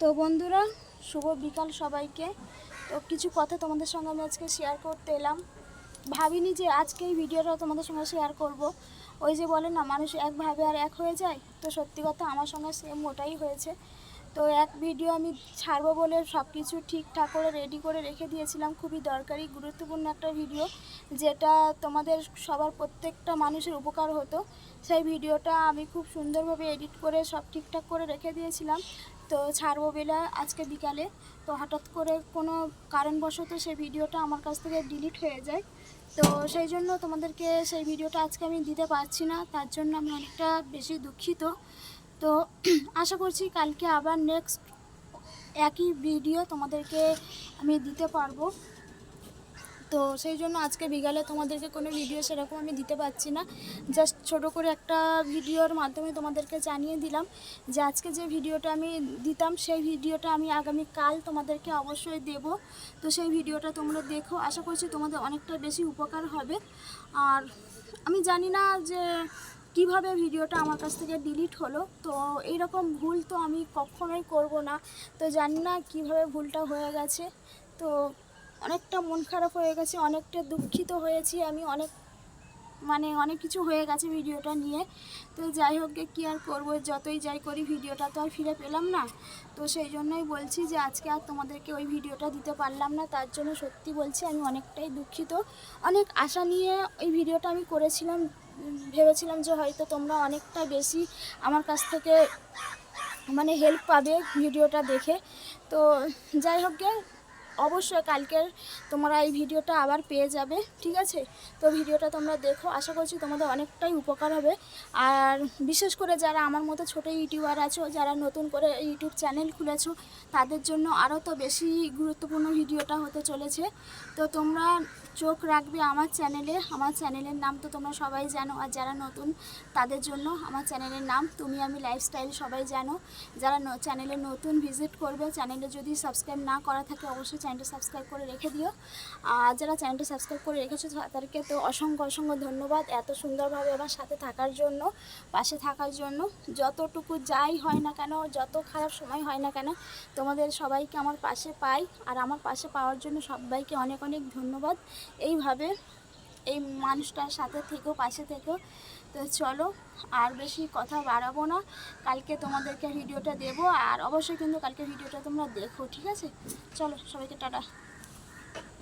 তো বন্ধুরা, শুভ বিকাল সবাইকে। তো কিছু কথা তোমাদের সঙ্গে আমি আজকে শেয়ার করতে এলাম। ভাবিনি যে আজকে এই ভিডিওটা তোমাদের সঙ্গে শেয়ার করব। ওই যে বলে না, মানুষ একভাবে আর এক হয়ে যায়? তো সত্যি কথা আমার সঙ্গে সেম ওটাই হয়েছে। তো এক ভিডিও আমি ছাড়বো বলে সব কিছু ঠিকঠাক করে রেডি করে রেখে দিয়েছিলাম। খুবই দরকারি, গুরুত্বপূর্ণ একটা ভিডিও যেটা তোমাদের সবার প্রত্যেকটা মানুষের উপকার হতো। সেই ভিডিওটা আমি খুব সুন্দরভাবে এডিট করে সব ঠিকঠাক করে রেখে দিয়েছিলাম। তো ছাড়বো বেলা আজকে বিকালে। তো হঠাৎ করে কোনো কারণবশত সেই ভিডিওটা আমার কাছ থেকে ডিলিট হয়ে যায়। তো সেই জন্য তোমাদেরকে সেই ভিডিওটা আজকে আমি দিতে পারছি না। তার জন্য আমি অনেকটা বেশি দুঃখিত। তো আশা করছি কালকে আবার নেক্সট একই ভিডিও তোমাদেরকে আমি দিতে পারব। তো সেই জন্য আজকে বিকালে তোমাদেরকে কোনো ভিডিও সেরকম আমি দিতে পারছি না। জাস্ট ছোট করে একটা ভিডিওর মাধ্যমে তোমাদেরকে জানিয়ে দিলাম যে আজকে যে ভিডিওটা আমি দিতাম, সেই ভিডিওটা আমি আগামী কাল তোমাদেরকে অবশ্যই দেব। তো সেই ভিডিওটা তোমরা দেখো। আশা করছি তোমাদের অনেকটা বেশি উপকার হবে। আর আমি জানি না যে কীভাবে ভিডিওটা আমার কাছ থেকে ডিলিট হলো? তো এইরকম ভুল তো আমি কখনোই করব না। তো জানি না কীভাবে ভুলটা হয়ে গেছে। তো অনেকটা মন খারাপ হয়ে গেছে, অনেকটা দুঃখিত হয়েছি আমি, অনেক মানে অনেক কিছু হয়ে গেছে ভিডিওটা নিয়ে। তো যাই হোক কি আর করব? যতই যাই করি, ভিডিওটা তো আর ফিরে পেলাম না। তো সেই জন্যই বলছি যে, আজকে আর তোমাদেরকে ওই ভিডিওটা দিতে পারলাম না। তার জন্য সত্যি বলছি, আমি অনেকটাই দুঃখিত। অনেক আশা নিয়ে ওই ভিডিওটা আমি করেছিলাম। ভেবেছিলাম যে হয়তো তোমরা অনেকটা বেশি আমার কাছ থেকে মানে হেল্প পাবে ভিডিওটা দেখে। তো যাই হোক গে, অবশ্যই কালকের তোমরা এই ভিডিওটা আবার পেয়ে যাবে ঠিক আছে? তো ভিডিওটা তোমরা দেখো আশা করছি তোমাদের অনেকটাই উপকার হবে। আর বিশেষ করে যারা আমার মতো ছোট ইউটিউবার আছো যারা নতুন করে ইউটিউব চ্যানেল খুলেছো তাদের জন্য আরও তো বেশি গুরুত্বপূর্ণ ভিডিওটা হতে চলেছে। তো তোমরা চোখ রাখবে আমার চ্যানেলে। আমার চ্যানেলের নাম তো তোমরা সবাই জানো। আর যারা নতুন, তাদের জন্য আমার চ্যানেলের নাম তুমি আমি লাইফস্টাইল সবাই জানো। যারা চ্যানেলে নতুন ভিজিট করবে, চ্যানেলে যদি সাবস্ক্রাইব না করা থাকে, অবশ্যই চ্যানেলটা সাবস্ক্রাইব করে রেখে দিও। আর যারা চ্যানেলটা সাবস্ক্রাইব করে রেখেছো, তাদেরকে তো অসংখ্য অসংখ্য ধন্যবাদ এত সুন্দরভাবে আমার সাথে থাকার জন্য, পাশে থাকার জন্য। যতটুকু যাই হয় না কেন, যত খারাপ সময় হয় না কেন, তোমাদের সবাইকে আমার পাশে পাই। আর আমার পাশে পাওয়ার জন্য সবাইকে অনেক অনেক ধন্যবাদ। এইভাবে এই মানুষটার সাথে থেকেও পাশে থেকেও তো চলো, আর বেশি কথা বাড়াবো না। কালকে তোমাদেরকে ভিডিওটা দেব, আর অবশ্যই কিন্তু কালকে ভিডিওটা তোমরা দেখো, ঠিক আছে? চলো, সবাইকে টাটা।